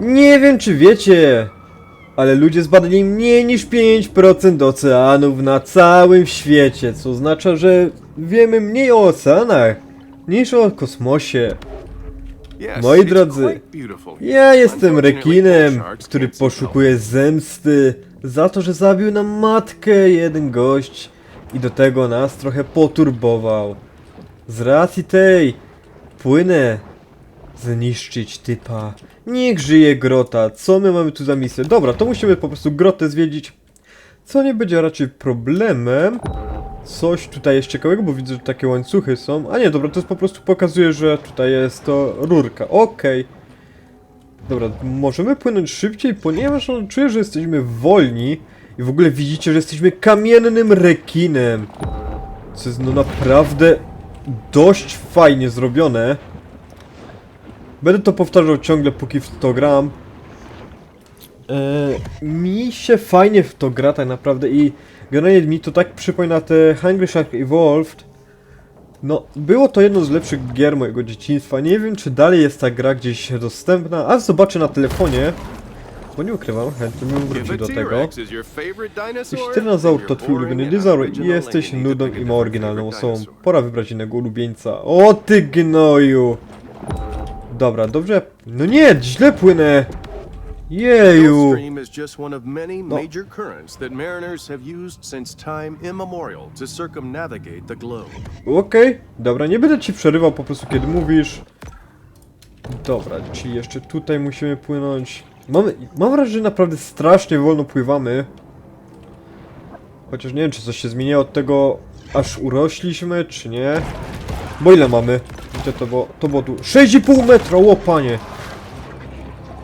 Nie wiem czy wiecie, ale ludzie zbadali mniej niż 5% oceanów na całym świecie, co oznacza, że wiemy mniej o oceanach niż o kosmosie. Moi drodzy. Ja jestem rekinem, który poszukuje zemsty za to, że zabił nam matkę jeden gość i do tego nas trochę poturbował. Z racji tej płynę zniszczyć typa. Niech żyje grota. Co my mamy tu za misję? Dobra, to musimy po prostu grotę zwiedzić. Co nie będzie raczej problemem. Coś tutaj jest ciekawego, bo widzę, że takie łańcuchy są. A nie, dobra, to jest po prostu pokazuje, że tutaj jest to rurka. Okej. Dobra, możemy płynąć szybciej, ponieważ no, czuję, że jesteśmy wolni. I w ogóle widzicie, że jesteśmy kamiennym rekinem. Co jest no naprawdę dość fajnie zrobione. Będę to powtarzał ciągle, póki w to gram. Eee, mi się fajnie w to gra tak naprawdę i generalnie mi to tak przypomina te Hungry Shark Evolved. No, było to jedno z lepszych gier mojego dzieciństwa. Nie wiem, czy dalej jest ta gra gdzieś dostępna, a zobaczę na telefonie. Bo nie ukrywam, chętnie bym wrócił do tego. Jeśli tyrannozaur then to twój ulubiony dinozaur i jesteś nudą i ma oryginalną osobą, pora wybrać innego ulubieńca. O ty gnoju! Dobra, dobrze. No nie, źle płynę! Jeju! Stream is just one of many No. major currents that mariners have used since time immemorial to circumnavigate the globe. Okej, dobra, nie będę ci przerywał po prostu kiedy mówisz. Dobra, czyli jeszcze tutaj musimy płynąć. Mamy, mam wrażenie, że naprawdę strasznie wolno pływamy. Chociaż nie wiem, czy coś się zmieniło od tego, aż urośliśmy, czy nie. Bo ile mamy? To było? To tu. 6,5 metra, o panie!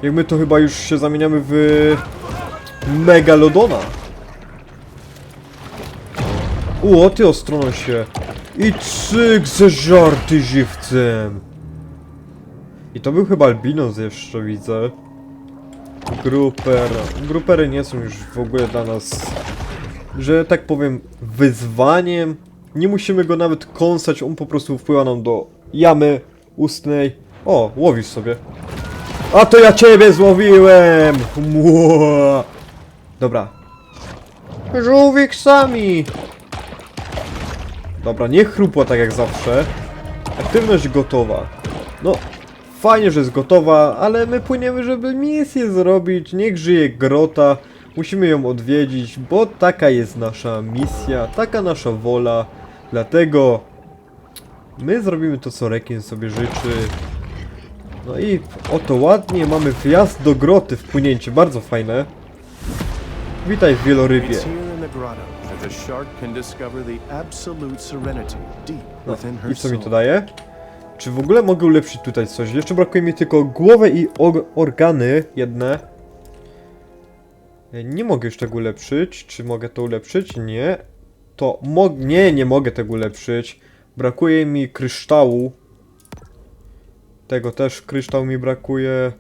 Jak my to chyba już się zamieniamy w... Megalodona. O, ty ostrono się. I cyk ze żarty żywcem. I to był chyba albinos jeszcze, widzę. Gruper. Grupery nie są już w ogóle dla nas, że tak powiem, wyzwaniem. Nie musimy go nawet kąsać, on po prostu wpływa nam do jamy ustnej. O, łowisz sobie. A to ja ciebie złowiłem! Mua. Dobra. Żółwik sami! Dobra, nie chrupło tak jak zawsze. Aktywność gotowa. No, fajnie, że jest gotowa, ale my płyniemy, żeby misję zrobić. Niech żyje grota. Musimy ją odwiedzić, bo taka jest nasza misja, taka nasza wola. Dlatego my zrobimy to, co Rekin sobie życzy. No i oto ładnie mamy wjazd do groty, wpłynięcie, bardzo fajne. Witaj w wielorybie. No, i co mi to daje? Czy w ogóle mogę ulepszyć tutaj coś? Jeszcze brakuje mi tylko głowę i organy jedne. E, Nie mogę już tego ulepszyć. Czy mogę to ulepszyć? Nie. To mo Nie, nie mogę tego ulepszyć. Brakuje mi kryształu. Tego też kryształ mi brakuje.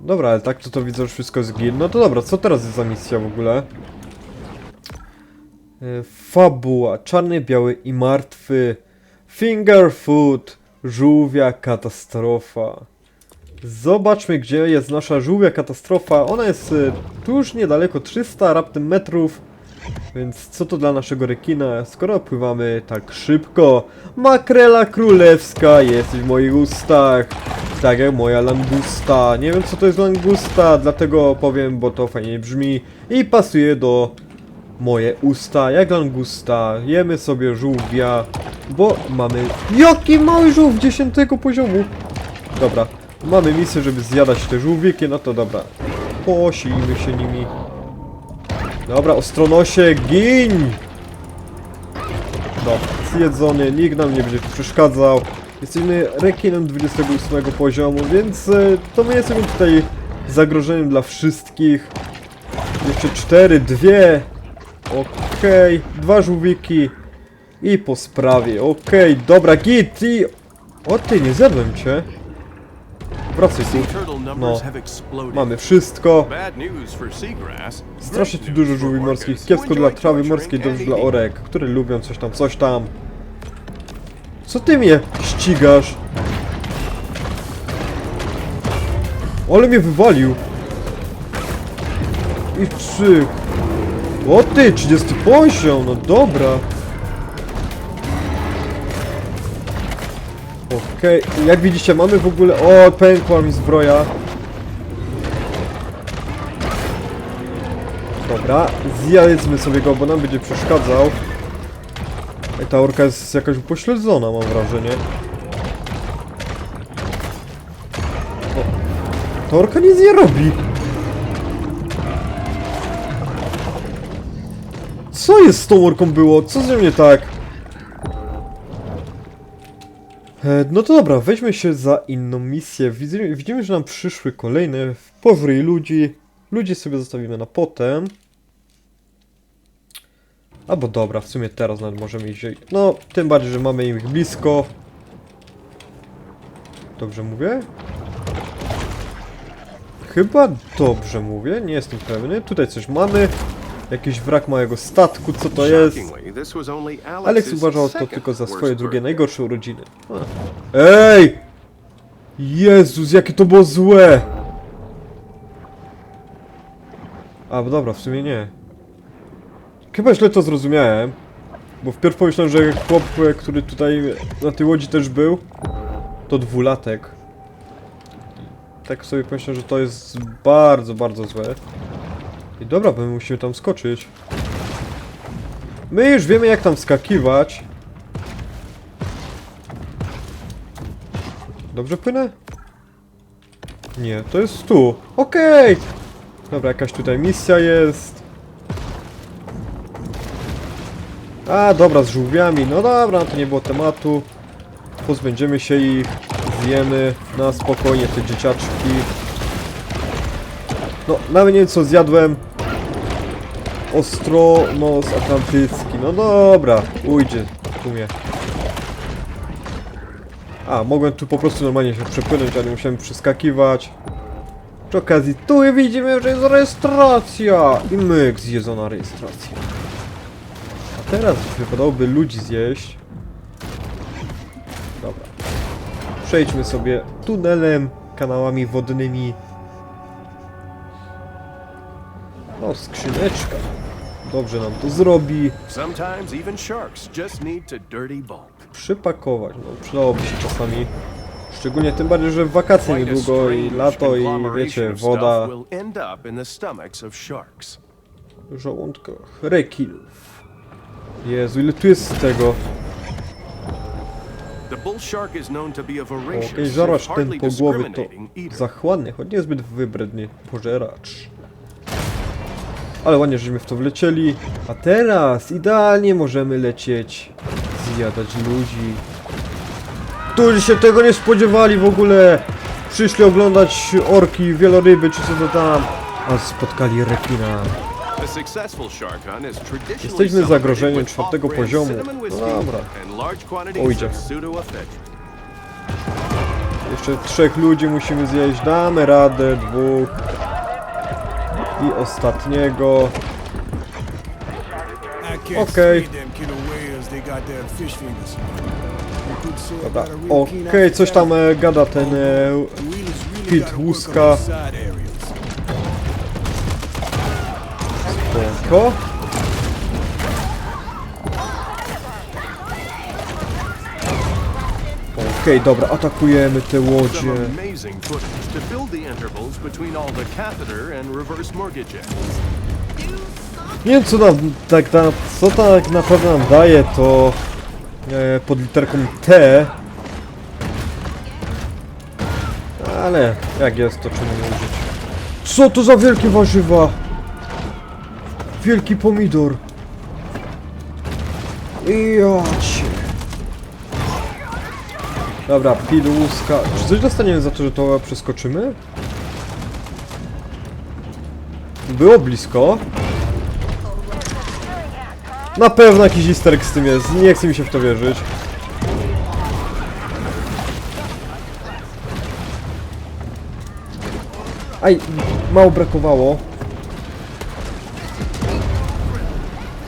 Dobra, ale tak to to widzę, że wszystko zginie. No to dobra, co teraz jest za misja w ogóle? E, Fabuła, czarny, biały i martwy. Fingerfoot, żółwia katastrofa. Zobaczmy, gdzie jest nasza żółwia katastrofa. Ona jest e, tuż niedaleko 300 raptem metrów. Więc co to dla naszego rekina, skoro pływamy tak szybko? Makrela królewska jest w moich ustach. Tak jak moja langusta. Nie wiem co to jest langusta, dlatego powiem, bo to fajnie brzmi. I pasuje do moje usta, jak langusta. Jemy sobie żółwia, bo mamy... Jaki mały żółw 10 poziomu! Dobra, mamy misję, żeby zjadać te żółwiki, no to dobra. Posijmy się nimi. Dobra, ostronosie, gin! Dobra, zjedzony, nikt nam nie będzie przeszkadzał. Jesteśmy rekinem 28 poziomu, więc e, to my jesteśmy tutaj zagrożeniem dla wszystkich. Jeszcze cztery, dwie. Okej, dwa żółwiki. I po sprawie, okej, dobra, git i... O ty, nie zjadłem cię. Wracaj tu. No, mamy wszystko. Strasznie tu dużo żółwi morskich, kiepsko dla trawy morskiej, dobrze dla orek, które lubią coś tam, coś tam. Co ty mnie ścigasz? Ale mnie wywalił. I trzy. O ty, 30 poziom, no dobra. Okej, jak widzicie mamy w ogóle... O, pękła mi zbroja. Dobra, zjedzmy sobie go, bo nam będzie przeszkadzał. Ej, ta orka jest jakaś upośledzona, mam wrażenie. O, ta orka nic nie robi. Co jest z tą orką było? Co z nią nie tak? No to dobra, weźmy się za inną misję. Widzimy, widzimy, że nam przyszły kolejne pożryj ludzi. Ludzi sobie zostawimy na potem. Albo dobra, w sumie teraz nawet możemy iść. No, tym bardziej, że mamy ich blisko. Dobrze mówię? Chyba dobrze mówię, nie jestem pewny. Tutaj coś mamy. Jakiś wrak małego statku, co to jest? Alex uważał to tylko za swoje drugie najgorsze urodziny. Ej! Jezus, jakie to było złe! A, bo dobra, w sumie nie. Chyba źle to zrozumiałem. Bo wpierw pomyślałem, że chłop, który tutaj na tej łodzi też był, to dwulatek. Tak sobie pomyślałem, że to jest bardzo, bardzo złe. I dobra, bo my musimy tam skoczyć. My już wiemy jak tam skakiwać. Dobrze płynę? Nie, to jest tu. Okej! Dobra, jakaś tutaj misja jest. A, dobra, z żółwiami. No dobra, to nie było tematu. Pozbędziemy się ich. Zjemy na spokojnie te dzieciaczki. No, nawet nie wiem co zjadłem. Ostronos atlantycki. No dobra, ujdzie w sumie. A, mogłem tu po prostu normalnie się przepłynąć, a nie musiałem przeskakiwać. Przy okazji, tu widzimy, że jest rejestracja! I myk, zjedzona rejestracja. A teraz wypadałoby ludzi zjeść. Dobra. Przejdźmy sobie tunelem, kanałami wodnymi. O, skrzyneczka. Dobrze nam to zrobi. Sometimes even sharks just need to dirty bulk. Przypakować, no przydałoby się czasami. Szczególnie tym bardziej, że w wakacje niedługo i lato i wiecie, woda w żołądkach. Jezu, ile tu jest z tego? Okej, żarłacz ten po głowy to zachłanny, choć niezbyt wybredny pożeracz. Ale ładnie, żeśmy w to wlecieli. A teraz idealnie możemy lecieć, zjadać ludzi. Którzy się tego nie spodziewali w ogóle. Przyszli oglądać orki, wieloryby czy co to tam. A spotkali rekina. Jesteśmy zagrożeniem czwartego poziomu. No dobra. Ujdzie. Jeszcze trzech ludzi musimy zjeść. Damy radę, dwóch. I ostatniego. Can't Okay. okej, keen coś tam e, gada ten e, Pit Łuska. spoko. Okej, dobra, atakujemy te łodzie. Nie wiem co nam tak na, co tak naprawdę nam daje to e, pod literką T. Ale jak jest to czemu nie użyć? Co to za wielkie warzywa? Wielki pomidor. Jacie. Dobra, piluska. Czy coś dostaniemy za to, że to przeskoczymy? Było blisko. Na pewno jakiś easter egg z tym jest, nie chce mi się w to wierzyć. Aj, mało brakowało.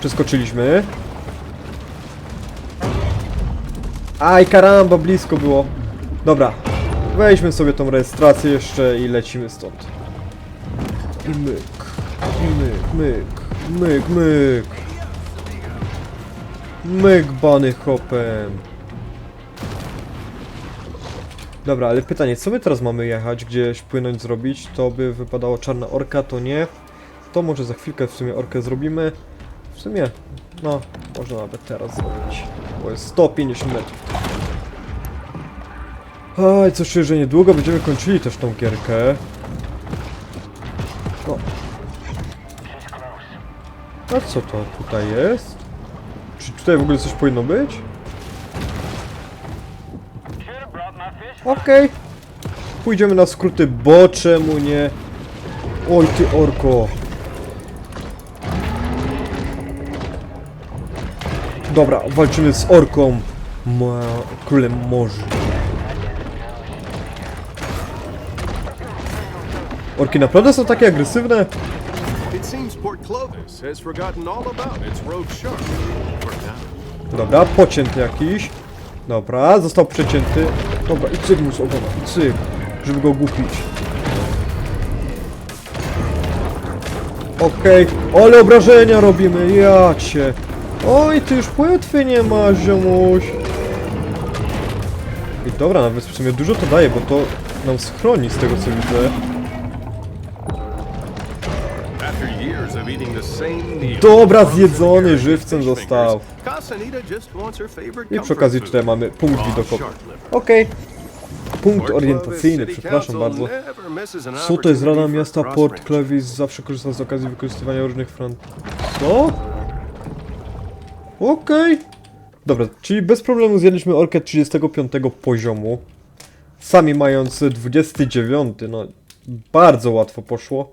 Przeskoczyliśmy. Aj, karamba, blisko było. Dobra. Weźmy sobie tą rejestrację jeszcze i lecimy stąd. I myk, i myk, myk, myk, myk. Myk bany hopem. Dobra, ale pytanie, co my teraz mamy jechać, gdzieś płynąć zrobić? To by wypadało czarna orka, to nie. To może za chwilkę w sumie orkę zrobimy. W sumie, no, można nawet teraz zrobić, bo jest 150 metrów. Aj, coś czuję, że niedługo będziemy kończyli też tą gierkę. No. A co to tutaj jest? Czy tutaj w ogóle coś powinno być? Okej. Pójdziemy na skróty, bo czemu nie? Oj ty orko. Dobra, walczymy z orką. Ma... Królem morzy. Orki naprawdę są takie agresywne? Dobra, pocięty jakiś. Dobra, został przecięty. Dobra, i cyk mu z ogona, cyk, żeby go głupić. Okej, ale obrażenia robimy, ja cię. Oj, ty już płetwy nie ma, ziomuś. I dobra, nawet w sumie dużo to daje, bo to nam schroni z tego co widzę. Dobra, zjedzony żywcem został. I przy okazji tutaj mamy punkt widokowy. Okej. Punkt Port orientacyjny, przepraszam bardzo. Co to jest Rada Miasta Port. Clovis zawsze korzysta z okazji wykorzystywania różnych front... Co? Okej. Dobra, czyli bez problemu zjedliśmy orkę 35 poziomu. Sami mając 29, no bardzo łatwo poszło.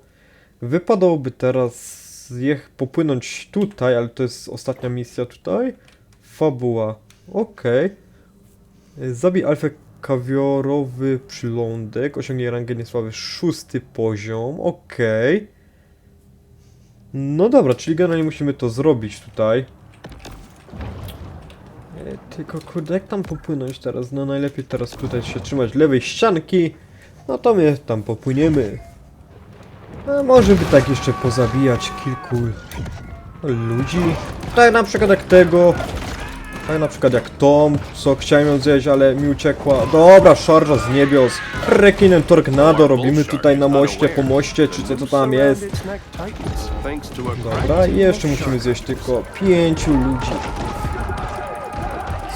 Wypadałoby teraz jech popłynąć tutaj, ale to jest ostatnia misja tutaj. Fabuła. Okej. Zabij alfę kawiorowy przylądek. Osiągnij rangę niesławy szósty poziom. Okej. No dobra, czyli generalnie musimy to zrobić tutaj. Tylko kurde, jak tam popłynąć teraz? No najlepiej teraz tutaj się trzymać lewej ścianki. No to my tam popłyniemy. A może by tak jeszcze pozabijać kilku ludzi. Tak na przykład jak tego. Tak na przykład jak Tom, co chciałem ją zjeść, ale mi uciekła. Dobra, szarża z niebios. Rekinem Tornado robimy tutaj na moście, po moście, czy co to tam jest. Dobra, i jeszcze musimy zjeść tylko pięciu ludzi.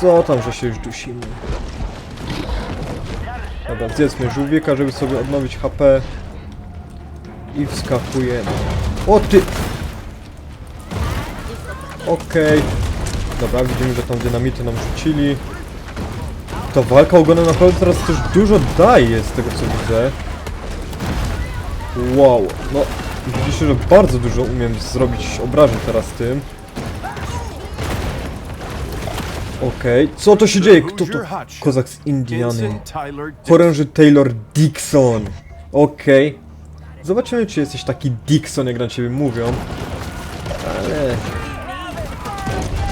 Co tam, że się już dusimy. Dobra, zjedzmy żółwika, żeby sobie odnowić HP. I wskakujemy. O ty! Okej. Dobra, widzimy, że tam dynamity nam rzucili. Ta walka ogonem naprawdę teraz też dużo daje z tego co widzę. Wow, no widzicie, że bardzo dużo umiem zrobić obrażeń teraz tym. Okej, co to się dzieje? Kto to? Kozak z Indiany. Choręży Taylor Dixon. Okej. Zobaczymy, czy jesteś taki Dixon, jak na ciebie mówią. Ale...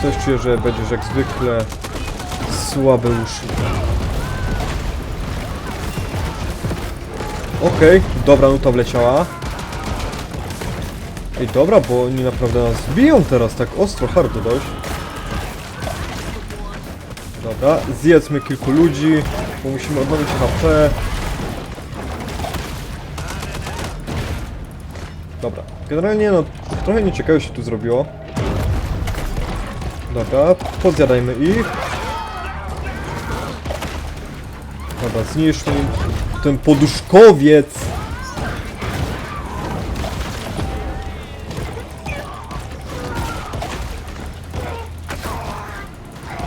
Coś czuję, że będziesz jak zwykle słabe uszy. Okej, dobra nuta wleciała. Ej, dobra, bo oni naprawdę nas biją teraz tak ostro, hardo dość. Dobra, zjedzmy kilku ludzi, bo musimy odnowić HP. Dobra, generalnie no, trochę nieciekawe się tu zrobiło. Dobra, pozjadajmy ich. Dobra, zniszczmy ten poduszkowiec.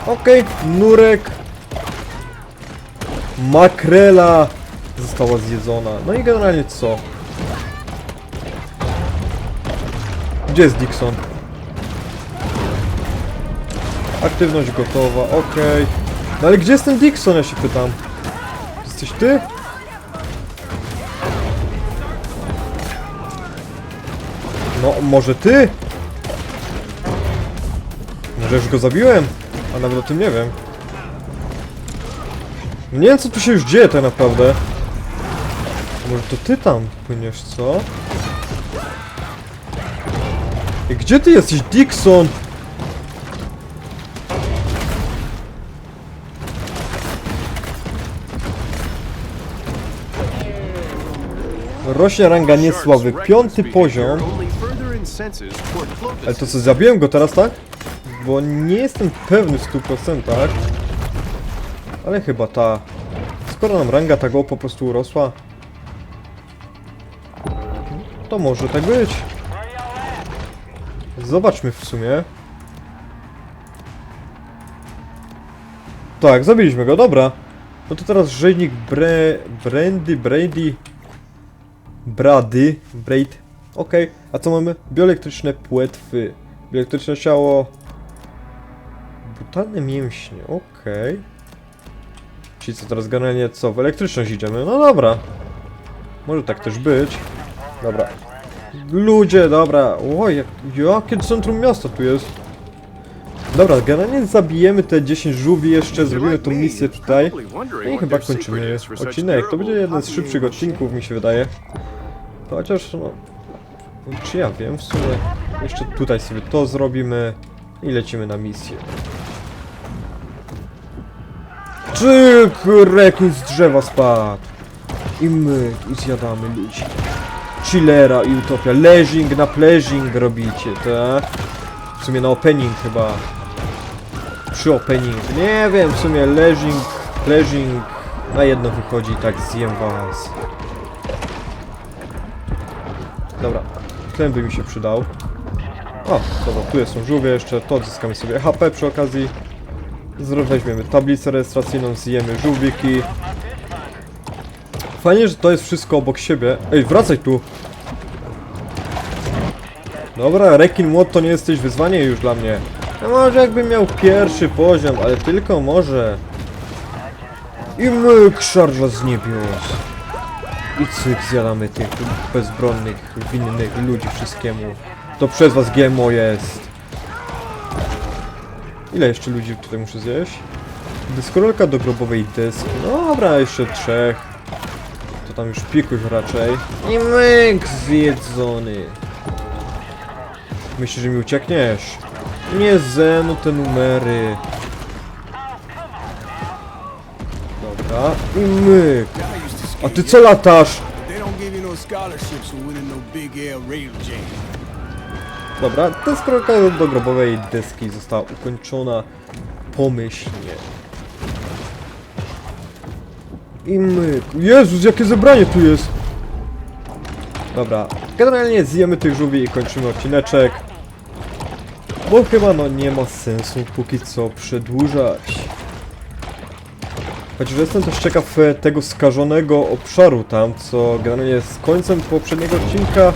Okej, nurek. Makrela została zjedzona. No i generalnie co? Gdzie jest Dixon? Aktywność gotowa, okej. No ale gdzie jest ten Dixon, ja się pytam? Jesteś ty? No, może ty? Może już go zabiłem? A nawet o tym nie wiem. Nie wiem co tu się już dzieje tak naprawdę. Może to ty tam płyniesz, co? I gdzie ty jesteś, Dixon? Rośnie ranga niesławy, piąty poziom. Ale to co, zabiłem go teraz, tak? Bo nie jestem pewny w 100%. Ale chyba ta. Skoro nam ranga tak o po prostu urosła. To może tak być. Zobaczmy w sumie. Tak, zabiliśmy go, dobra. No to teraz rzeźnik Bre... Brandy, Brady... Brady, Braid. Okej, a co mamy? Bioelektryczne płetwy. Bioelektryczne ciało. Brutalne mięśnie, okej. Czyli co teraz generalnie co? W elektryczność idziemy? No dobra. Może tak też być. Dobra. Ludzie, dobra. Oj, jak, jakie centrum miasta tu jest. Dobra, generalnie zabijemy te 10 żółwi jeszcze, zrobimy tą misję tutaj. No I chyba kończymy odcinek. To będzie jeden z szybszych odcinków, mi się wydaje. Chociaż, no... Czy ja wiem, w sumie... Jeszcze tutaj sobie to zrobimy i lecimy na misję. Czyk! Rekin z drzewa spadł! I my, i zjadamy ludzi. Chillera i Utopia. Leżing na pleasing robicie, tak? W sumie na opening chyba. Przy opening. Nie wiem, w sumie leżing, pleasing na jedno wychodzi tak zjem was. Dobra, ten by mi się przydał. O, dobra, tu są żółwie jeszcze, to odzyskamy sobie HP przy okazji. Weźmiemy tablicę rejestracyjną, zjemy żółwiki. Fajnie, że to jest wszystko obok siebie. Ej, wracaj tu! Dobra, rekin młot to nie jesteś wyzwanie już dla mnie. No może jakbym miał pierwszy poziom, ale tylko może. I myk szarża z niebios. I cyk, zjadamy tych bezbronnych, winnych ludzi wszystkiemu. To przez was GMO jest. Ile jeszcze ludzi tutaj muszę zjeść? Dyskorolka do grobowej deski. No dobra, jeszcze trzech. To tam już pikuś raczej. I myk zjedzony. Myślisz, że mi uciekniesz? Nie ze mną te numery. Dobra. I myk. A ty co latasz? They don't give you no scholarships for winning no big air rail. Dobra, deskorolka do grobowej deski została ukończona pomyślnie. I myk. Jezus, jakie zebranie tu jest! Dobra, generalnie zjemy tych żółwi i kończymy odcineczek. Bo chyba no nie ma sensu póki co przedłużać. Chociaż jestem też ciekaw e, tego skażonego obszaru tam, co generalnie z końcem poprzedniego odcinka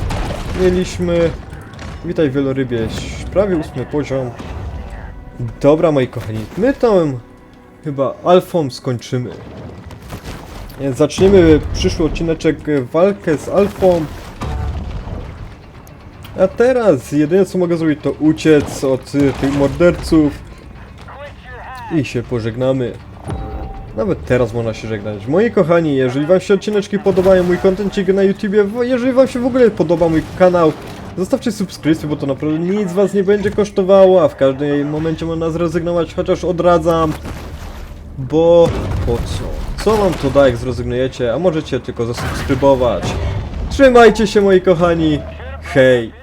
mieliśmy. Witaj wielorybie, prawie ósmy poziom. Dobra moi kochani, my tam chyba alfą skończymy. Zaczniemy przyszły odcineczek e, walkę z alfą. A teraz jedyne co mogę zrobić to uciec od y, tych morderców i się pożegnamy. Nawet teraz można się żegnać. Moi kochani, jeżeli wam się odcineczki podobają, mój kontencik na YouTubie, jeżeli wam się w ogóle podoba mój kanał, zostawcie subskrypcję, bo to naprawdę nic was nie będzie kosztowało, a w każdym momencie można zrezygnować, chociaż odradzam. Bo po co? Co wam to da, jak zrezygnujecie, a możecie tylko zasubskrybować. Trzymajcie się moi kochani, hej!